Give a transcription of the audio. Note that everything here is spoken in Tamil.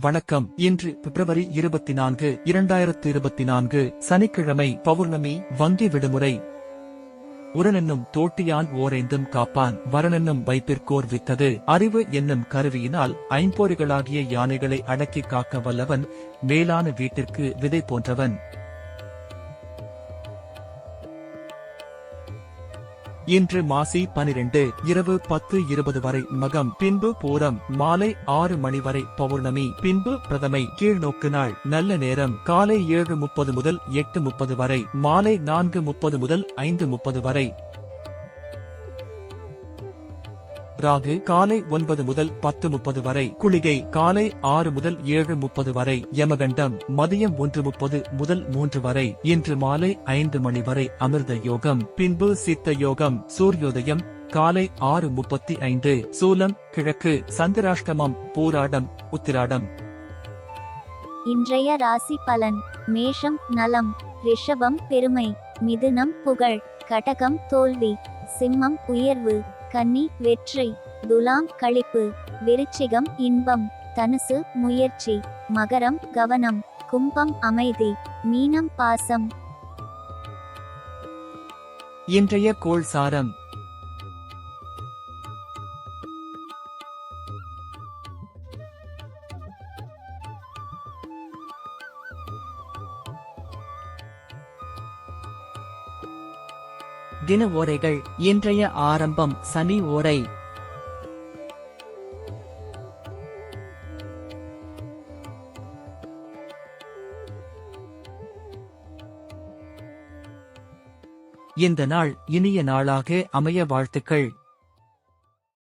வணக்கம். இன்று பிப்ரவரி இருபத்தி நான்கு இரண்டாயிரத்து இருபத்தி நான்கு சனிக்கிழமை பௌர்ணமி வங்கி விடுமுறை. உரனென்னும் தோட்டியான் ஓரைந்தும் காப்பான். வரனென்னும் வைப்பிற்கோர் வித்தது. அறிவு என்னும் கருவியினால் ஐம்பொறிகளாகிய யானைகளை அடக்கி காக்க வல்லவன் மேலான வீட்டிற்கு விதை போன்றவன். இன்று மாசி பனிரெண்டு இரவு பத்து இருபது வரை மகம் பின்பு பூரம் மாலை ஆறு மணி வரை பௌர்ணமி பின்பு பிரதமை கீழ்நோக்கு நாள் நல்ல நேரம் காலை ஏழு முப்பது முதல் எட்டு முப்பது வரை மாலை நான்கு முப்பது முதல் ஐந்து முப்பது வரை ராகு காலை ஒன்பது முதல் பத்து முப்பது வரை குளிகை காலை ஆறு முதல் ஏழு முப்பது வரை யமகண்டம் மதியம் ஒன்று முப்பது முதல் மூன்று வரை இன்று மாலை ஐந்து மணி வரை அமிர்த யோகம் பின்பு சித்த யோகம் சூரியோதயம் காலை ஆறு முப்பத்தி ஐந்து சூலம் கிழக்கு சந்திராஷ்டமம் பூராடம் உத்திராடம். இன்றைய ராசி பலன் மேஷம் நலம் ரிஷபம் பெருமை மிதுனம் புகழ் கடகம் தோல்வி சிம்மம் உயர்வு. கன்னி வெற்றி துலாம் கழிப்பு விருச்சிகம் இன்பம் தனுசு முயற்சி மகரம் கவனம் கும்பம் அமைதி மீனம் பாசம். இன்றைய கோள் சாரம் தின ஓரைகள். இன்றைய ஆரம்பம் சனி ஓரை. இந்த நாள் இனிய நாளாக அமைய வாழ்த்துக்கள்.